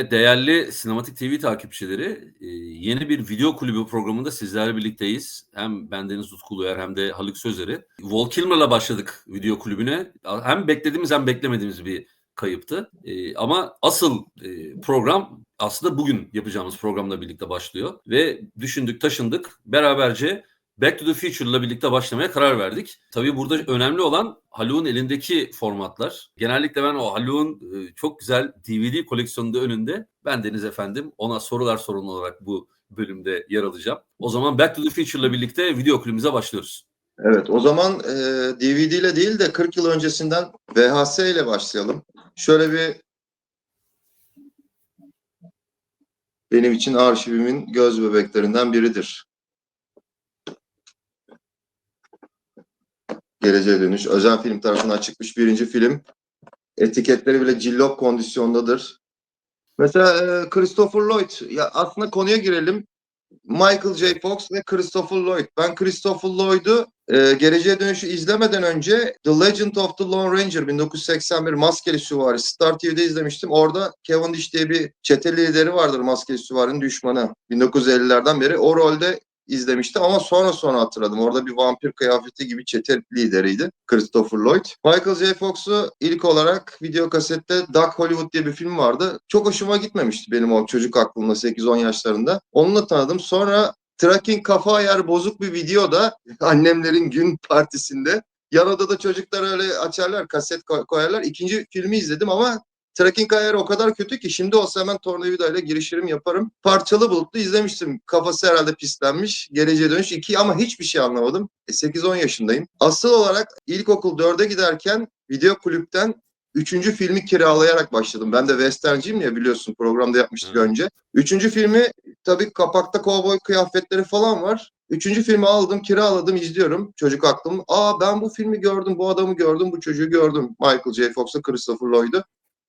Evet, değerli Sinematik TV takipçileri, eee, yeni bir video kulübü programında sizlerle birlikteyiz. Hem bendeniz Utku Uluer hem de Haluk Sözer'i. Val Kilmer'la başladık video kulübüne. Hem beklediğimiz hem beklemediğimiz bir kayıptı. Eee, ama asıl, eee, program aslında bugün yapacağımız programla birlikte başlıyor ve düşündük, taşındık. Beraberce Back to the Future'la birlikte başlamaya karar verdik. Tabii burada önemli olan Haluk'un elindeki formatlar. Genellikle ben o Haluk'un, eee, çok güzel DVD koleksiyonunda önünde, bendeniz efendim. Ona sorular sorumlu olarak bu bölümde yer alacağım. O zaman Back to the Future'la birlikte video kulübümüze başlıyoruz. Evet, o zaman DVD ile değil de 40 yıl öncesinden VHS ile başlayalım. Şöyle bir benim için arşivimin göz bebeklerinden biridir. Geleceğe Dönüş. Özel film tarafından çıkmış birinci film. Etiketleri bile cillop kondisyondadır. Mesela eee, Christopher Lloyd. Ya aslında konuya girelim. Michael J. Fox ve Christopher Lloyd. Ben Christopher Lloyd'u e, Geleceğe Dönüşü izlemeden önce The Legend of the Lone Ranger 1981 Maskeli Süvari Star TV'de izlemiştim. Orada Cavendish diye bir çete lideri vardır Maskeli Süvari'nin düşmanı. 1950'lerden beri o rolde izlemiştim ama sonra sonra hatırladım. Orada bir vampir kıyafeti gibi çete lideriydi Christopher Lloyd. Michael J. Fox'u ilk olarak video kasette Duck Hollywood diye bir film vardı. Çok hoşuma gitmemişti benim o çocuk aklımda 8-10 yaşlarında. Onunla tanıdım. Sonra Tracking kafa ayar bozuk bir videoda annemlerin gün partisinde yan odada çocuklar öyle açarlar kaset koy- koyarlar. İkinci filmi izledim ama Tracking ayarı o kadar kötü ki şimdi olsa hemen tornavidayla girişirim yaparım. Parçalı bulutlu izlemiştim. Kafası herhalde pislenmiş. Geleceğe dönüş 2 ama hiçbir şey anlamadım. E, 8-10 yaşındayım. Asıl olarak ilkokul 4'e giderken video kulüpten Üçüncü filmi kiralayarak başladım. Ben de westernciyim ya biliyorsun programda yapmıştık Hı. önce. Üçüncü filmi tabii kapakta kovboy kıyafetleri falan var. Üçüncü filmi aldım, kiraladım, izliyorum. Çocuk aklım. Aa ben bu filmi gördüm, bu adamı gördüm, bu çocuğu gördüm. Michael J. Fox'u, Christopher Lloyd'u.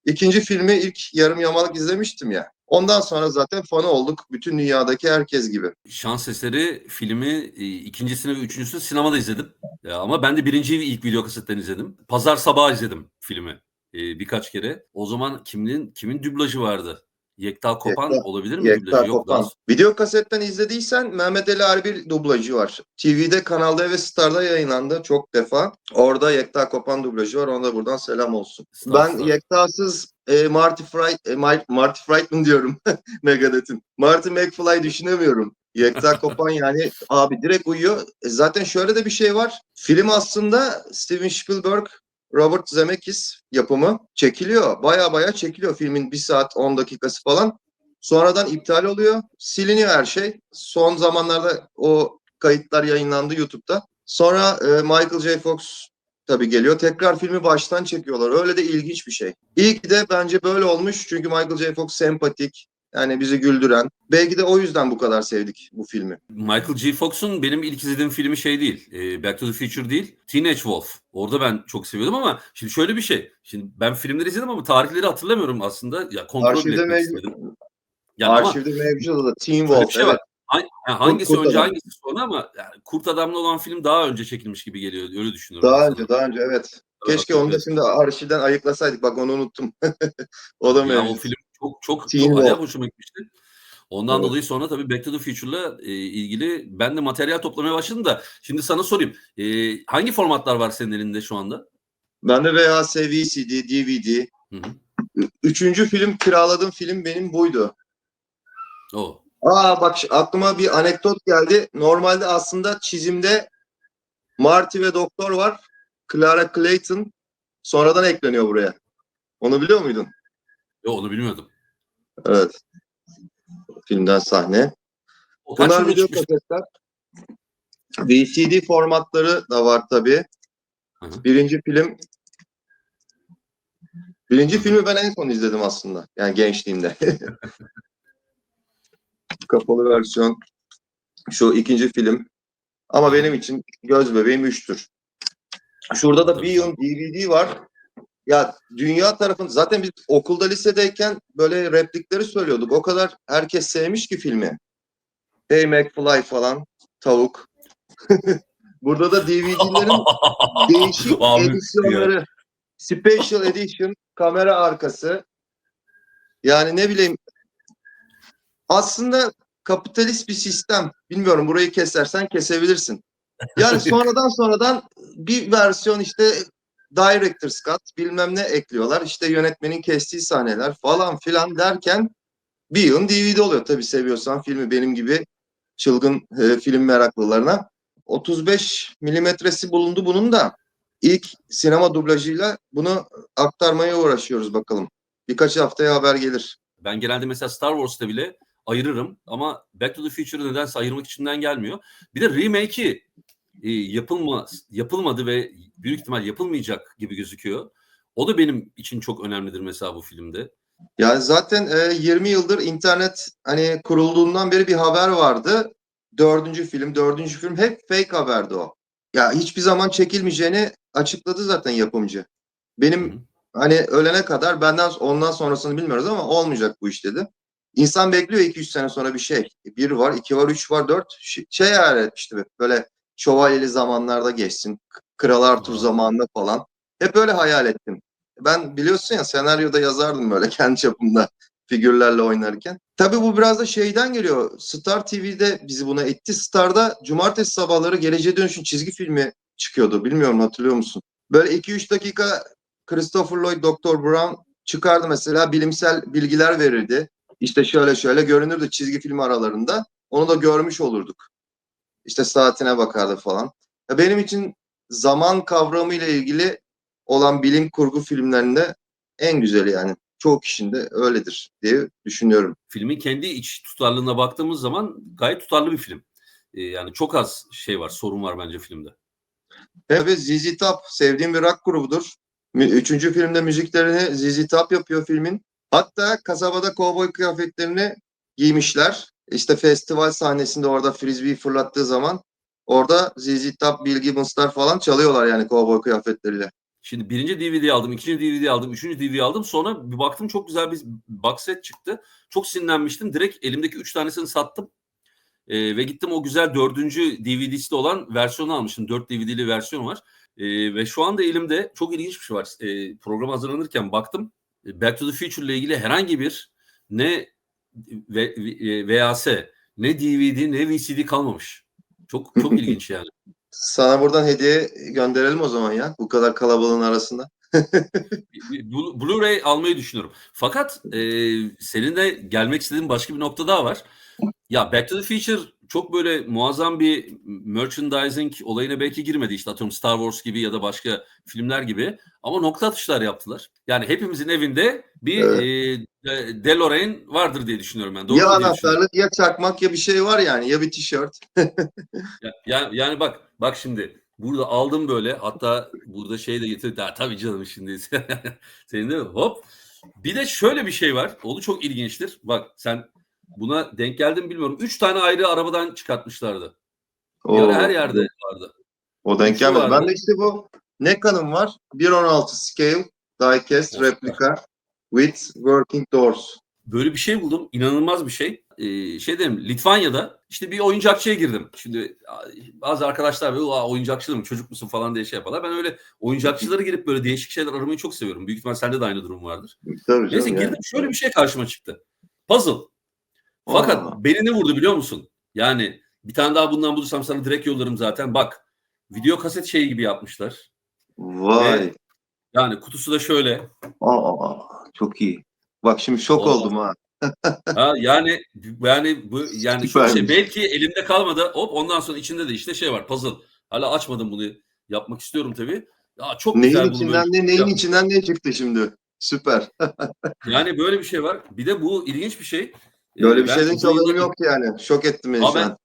İkinci filmi ilk yarım yamalak izlemiştim ya. Ondan sonra zaten fanı olduk. Bütün dünyadaki herkes gibi. Şans eseri filmi e, ikincisini ve üçüncüsünü sinemada izledim. Ya ama ben de birinciyi ilk video kasetten izledim. Pazar sabahı izledim filmi e, birkaç kere. O zaman kimin kimin dublajı vardı? Yekta Kopan Yekta- olabilir mi Yekta? Yok Kopan. daha Video kasetten izlediysen Mehmet Ali Erbil dublajı var. TV'de Kanal D ve Star'da yayınlandı çok defa. Orada Yekta Kopan dublajı var. Ona da buradan selam olsun. Ben Estağfurullah. Yektasız e, Marty Fright, e, Mar- Marty Frighton diyorum Megadeth'in. Marty McFly düşünemiyorum. Yekta Kopan yani abi direkt uyuyor. E, zaten şöyle de bir şey var. Film aslında Steven Spielberg Robert Zemeckis yapımı çekiliyor. Baya baya çekiliyor filmin 1 saat 10 dakikası falan. Sonradan iptal oluyor. Siliniyor her şey. Son zamanlarda o kayıtlar yayınlandı YouTube'da. Sonra e, Michael J. Fox tabii geliyor. Tekrar filmi baştan çekiyorlar. Öyle de ilginç bir şey. İyi ki de bence böyle olmuş. Çünkü Michael J. Fox sempatik. Yani bizi güldüren. Belki de o yüzden bu kadar sevdik bu filmi. Michael G. Fox'un benim ilk izlediğim filmi şey değil. e, Back to the Future değil. Teenage Wolf. Orada ben çok seviyordum ama şimdi şöyle bir şey. Şimdi ben filmleri izledim ama tarihleri hatırlamıyorum aslında. Ya kontrol Arşivde mevcut. Yani ama Arşivde mevcut da Teen Wolf. şey evet. var. Yani hangisi Kurt önce Adam. hangisi sonra ama yani Kurt Adam'la olan film daha önce çekilmiş gibi geliyor. Öyle düşünüyorum. Daha aslında. önce, daha önce evet. Evet, Keşke onu da evet. şimdi arşivden ayıklasaydık. Bak onu unuttum. o da Ya o mevcut. film çok çok çok acayip hoşuma gitmişti. Ondan Evet. dolayı sonra tabii Back to the Future'la e, ilgili ben de materyal toplamaya başladım da şimdi sana sorayım. E, hangi formatlar var senin elinde şu anda? Ben de VHS, VCD, DVD. Hı hı. Üçüncü film kiraladığım film benim buydu. O. Aa bak aklıma bir anekdot geldi. Normalde aslında çizimde Marty ve Doktor var. Clara Clayton sonradan ekleniyor buraya. Onu biliyor muydun? Yo, onu bilmiyordum. Evet. Filmden sahne. O Bunlar video kasetler. VCD formatları da var tabii. Hı. Birinci film Birinci filmi ben en son izledim aslında. Yani gençliğimde. Kapalı versiyon. Şu ikinci film. Ama benim için göz bebeğim 3'tür. Şurada da bir DVD var. Ya dünya tarafın zaten biz okulda lisedeyken böyle replikleri söylüyorduk. O kadar herkes sevmiş ki filmi. Hey McFly falan, tavuk. Burada da DVD'lerin değişik Abi, edisyonları. Special Edition, kamera arkası. Yani ne bileyim aslında kapitalist bir sistem. Bilmiyorum burayı kesersen kesebilirsin. Yani sonradan sonradan bir versiyon işte Director's Cut bilmem ne ekliyorlar. İşte yönetmenin kestiği sahneler falan filan derken bir yığın DVD oluyor. Tabii seviyorsan filmi benim gibi çılgın e, film meraklılarına. 35 milimetresi bulundu bunun da. İlk sinema dublajıyla bunu aktarmaya uğraşıyoruz bakalım. Birkaç haftaya haber gelir. Ben genelde mesela Star Wars'ta bile ayırırım ama Back to the Future'ı nedense ayırmak içimden gelmiyor. Bir de remake'i e, yapılma, yapılmadı ve büyük ihtimal yapılmayacak gibi gözüküyor. O da benim için çok önemlidir mesela bu filmde. Yani zaten e, 20 yıldır internet hani kurulduğundan beri bir haber vardı. Dördüncü film, dördüncü film hep fake haberdi o. Ya hiçbir zaman çekilmeyeceğini açıkladı zaten yapımcı. Benim Hı hani ölene kadar benden ondan sonrasını bilmiyoruz ama olmayacak bu iş dedi. İnsan bekliyor 2-3 sene sonra bir şey. Bir var, iki var, üç var, dört. Şey, şey hayal etmişti böyle şövalyeli zamanlarda geçsin. Kral Arthur zamanında falan. Hep öyle hayal ettim. Ben biliyorsun ya senaryoda yazardım böyle kendi çapımda figürlerle oynarken. Tabii bu biraz da şeyden geliyor. Star TV'de bizi buna etti. Star'da cumartesi sabahları Geleceğe Dönüş'ün çizgi filmi çıkıyordu. Bilmiyorum hatırlıyor musun? Böyle 2-3 dakika Christopher Lloyd, Dr. Brown çıkardı mesela bilimsel bilgiler verirdi. İşte şöyle şöyle görünürdü çizgi film aralarında. Onu da görmüş olurduk. İşte saatine bakardı falan. Ya benim için zaman kavramı ile ilgili olan bilim kurgu filmlerinde en güzeli yani. Çoğu kişinin de öyledir diye düşünüyorum. Filmin kendi iç tutarlılığına baktığımız zaman gayet tutarlı bir film. E, yani çok az şey var, sorun var bence filmde. Ve ZZ Top sevdiğim bir rock grubudur. Üçüncü filmde müziklerini ZZ Top yapıyor filmin. Hatta kasabada kovboy kıyafetlerini giymişler. İşte festival sahnesinde orada frisbee fırlattığı zaman orada ZZ Top, Bill Gibbons'lar falan çalıyorlar yani kovboy kıyafetleriyle. Şimdi birinci DVD aldım, ikinci DVD aldım, üçüncü DVD aldım. Sonra bir baktım çok güzel bir box set çıktı. Çok sinirlenmiştim. Direkt elimdeki üç tanesini sattım. Ee, ve gittim o güzel dördüncü DVD'si olan versiyonu almıştım. Dört DVD'li versiyon var. Ee, ve şu anda elimde çok ilginç bir şey var. Ee, program hazırlanırken baktım. e, Back to the Future ile ilgili herhangi bir ne ve, e, VHS, ne DVD, ne VCD kalmamış. Çok çok ilginç yani. Sana buradan hediye gönderelim o zaman ya. Bu kadar kalabalığın arasında. Blu- Blu-ray almayı düşünüyorum. Fakat e, senin de gelmek istediğin başka bir nokta daha var. Ya Back to the Future çok böyle muazzam bir merchandising olayına belki girmedi işte atıyorum Star Wars gibi ya da başka filmler gibi ama nokta atışlar yaptılar. Yani hepimizin evinde bir e, de- DeLorean vardır diye düşünüyorum ben. Doğru ya anahtarlık ya çakmak ya bir şey var yani ya bir tişört. Ya, ya- yani bak bak şimdi burada aldım böyle hatta burada şey de getirdi. Ha, tabii canım şimdi senin de hop. Bir de şöyle bir şey var. O da çok ilginçtir. Bak sen buna denk geldin mi bilmiyorum. Üç tane ayrı arabadan çıkartmışlardı. Oo, her yerde vardı. O denk gelmedi. vardı. Ben de işte bu Neka'nın var. 1.16 scale diecast Of. replica with working doors. Böyle bir şey buldum. İnanılmaz bir şey. Ee, şey dedim Litvanya'da işte bir oyuncakçıya girdim. Şimdi bazı arkadaşlar böyle "Aa, oyuncakçı mı çocuk musun falan diye şey yaparlar. Ben öyle oyuncakçılara girip böyle değişik şeyler aramayı çok seviyorum. Büyük ihtimal sende de aynı durum vardır. Tabii Neyse girdim şöyle bir şey karşıma çıktı. Puzzle. Fakat Aa. beni ne vurdu biliyor musun? Yani bir tane daha bundan bulursam sana direkt yollarım zaten. Bak video kaset şeyi gibi yapmışlar. Vay. Evet. Yani kutusu da şöyle. Aa, çok iyi. Bak şimdi şok Oo. oldum ha. Ha, yani yani bu yani Süpermiş. şey belki elimde kalmadı. Hop ondan sonra içinde de işte şey var puzzle. Hala açmadım bunu. Yapmak istiyorum tabii. Ya çok Neyin güzel içinden ne neyin Ya, içinden ne çıktı şimdi? Süper. Yani böyle bir şey var. Bir de bu ilginç bir şey. Ee, Böyle bir ben şeyden hiç haberim yoktu yani. Şok ettim beni Ama şu ben- an.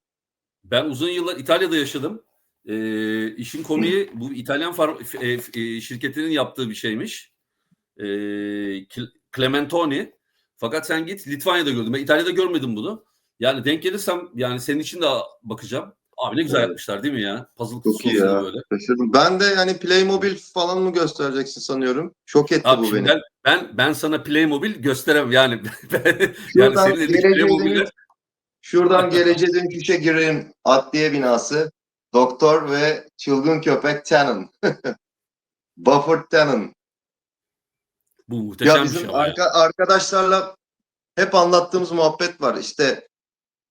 Ben uzun yıllar İtalya'da yaşadım. Ee, işin komiği bu İtalyan far- e, e, şirketinin yaptığı bir şeymiş. Ee, Cl- Clementoni. Fakat sen git Litvanya'da gördün. Ben İtalya'da görmedim bunu. Yani denk gelirsem yani senin için de bakacağım. Abi ne güzel Evet. yapmışlar değil mi ya? Puzzle Çok iyi ya. böyle. Şaşırdım. Ben de yani Playmobil falan mı göstereceksin sanıyorum. Şok etti Abi bu beni. ben, ben ben sana Playmobil gösteremem yani. yani Şuradan senin Playmobil'le şuradan geleceğe dönüşe girelim. Adliye binası. Doktor ve çılgın köpek Tannen. Buffer Tannen. bu muhteşem Ya bir bizim şey ama ya. arka, arkadaşlarla hep anlattığımız muhabbet var. İşte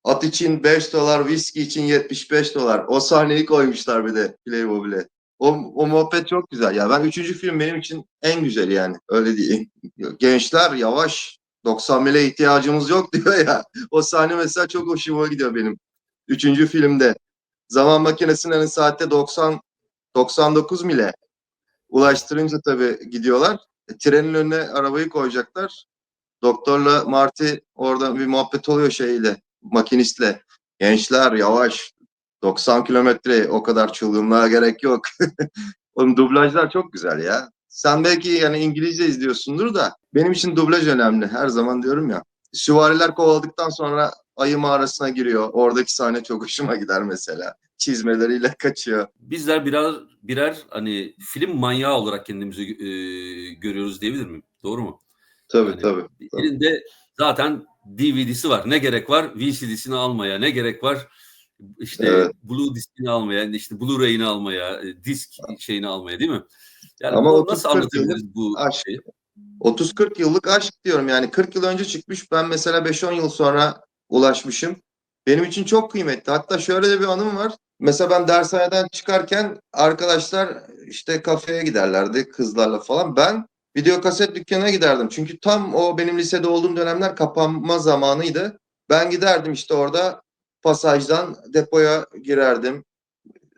at için 5 dolar, viski için 75 dolar. O sahneyi koymuşlar bir de Playmobil'e. O, o muhabbet çok güzel. Ya ben üçüncü film benim için en güzeli yani. Öyle diyeyim. Gençler yavaş. 90 mile ihtiyacımız yok diyor ya. O sahne mesela çok hoşuma gidiyor benim. Üçüncü filmde. Zaman makinesinin hani saatte 90 99 mile ulaştırınca tabii gidiyorlar. E, trenin önüne arabayı koyacaklar. Doktorla Marty orada bir muhabbet oluyor şeyle, makinistle. Gençler yavaş. 90 kilometre o kadar çılgınlığa gerek yok. Oğlum dublajlar çok güzel ya. Sen belki yani İngilizce izliyorsundur da benim için dublaj önemli. Her zaman diyorum ya. Süvariler kovaladıktan sonra ayı mağarasına giriyor. Oradaki sahne çok hoşuma gider mesela. Çizmeleriyle kaçıyor. Bizler birer birer hani film manyağı olarak kendimizi e, görüyoruz diyebilir miyim? Doğru mu? Tabii Yani tabii. Elinde zaten DVD'si var. Ne gerek var VCD'sini almaya? Ne gerek var işte Evet. Blue diskini almaya, işte Blu-ray'ini almaya, e, disk şeyini almaya değil mi? Yani Ama 30 nasıl 40 anlatabiliriz bu aşk. şeyi? 30-40 yıllık aşk diyorum yani 40 yıl önce çıkmış ben mesela 5-10 yıl sonra ulaşmışım. Benim için çok kıymetli. Hatta şöyle de bir anım var. Mesela ben dershaneden çıkarken arkadaşlar işte kafeye giderlerdi kızlarla falan. Ben video kaset dükkanına giderdim. Çünkü tam o benim lisede olduğum dönemler kapanma zamanıydı. Ben giderdim işte orada pasajdan depoya girerdim.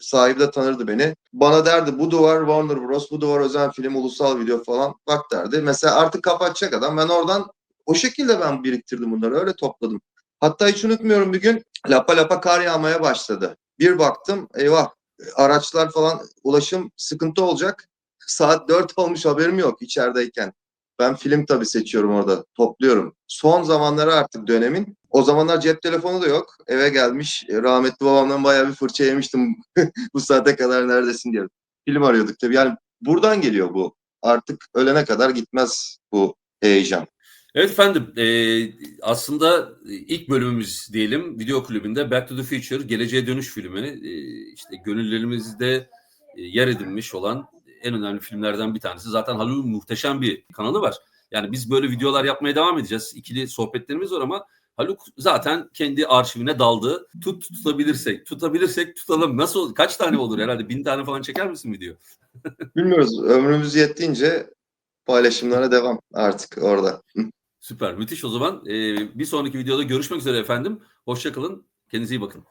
Sahibi de tanırdı beni. Bana derdi bu duvar Warner Bros. Bu duvar özel film, ulusal video falan. Bak derdi. Mesela artık kapatacak adam. Ben oradan o şekilde ben biriktirdim bunları. Öyle topladım. Hatta hiç unutmuyorum bir gün lapa lapa kar yağmaya başladı. Bir baktım eyvah araçlar falan ulaşım sıkıntı olacak. Saat 4 olmuş haberim yok içerideyken. Ben film tabii seçiyorum orada. Topluyorum. Son zamanları artık dönemin. O zamanlar cep telefonu da yok. Eve gelmiş. e, Rahmetli babamdan bayağı bir fırça yemiştim. bu saate kadar neredesin diye. Film arıyorduk tabii. Yani buradan geliyor bu. Artık ölene kadar gitmez bu heyecan. Evet efendim e, aslında ilk bölümümüz diyelim video kulübünde Back to the Future Geleceğe Dönüş filmi e, işte gönüllerimizde e, yer edinmiş olan en önemli filmlerden bir tanesi. Zaten Hollywood'un muhteşem bir kanalı var. Yani biz böyle videolar yapmaya devam edeceğiz. İkili sohbetlerimiz var ama Haluk zaten kendi arşivine daldı. Tut tutabilirsek, tutabilirsek tutalım. Nasıl kaç tane olur herhalde bin tane falan çeker misin video? Bilmiyoruz. Ömrümüz yettiğince paylaşımlara devam artık orada. Süper, müthiş o zaman. E, bir sonraki videoda görüşmek üzere efendim. Hoşçakalın, kendinize iyi bakın.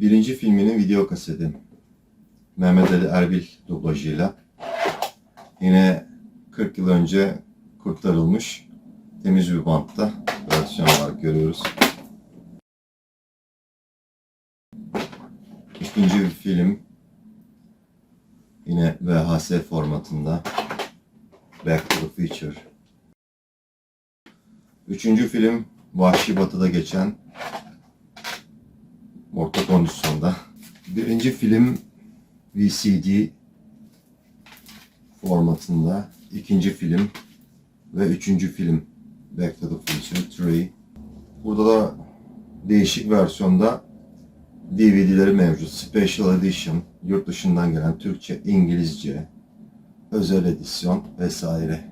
Birinci filminin video kaseti. Mehmet Ali Erbil dublajıyla. Yine 40 yıl önce kurtarılmış temiz bir bantta versiyon olarak görüyoruz. İkinci bir film yine VHS formatında Back to the Future. Üçüncü film Vahşi Batı'da geçen orta kondisyonda. Birinci film VCD formatında. ikinci film ve üçüncü film Back to the Future 3. Burada da değişik versiyonda DVD'leri mevcut. Special Edition, yurt dışından gelen Türkçe, İngilizce, özel edisyon vesaire.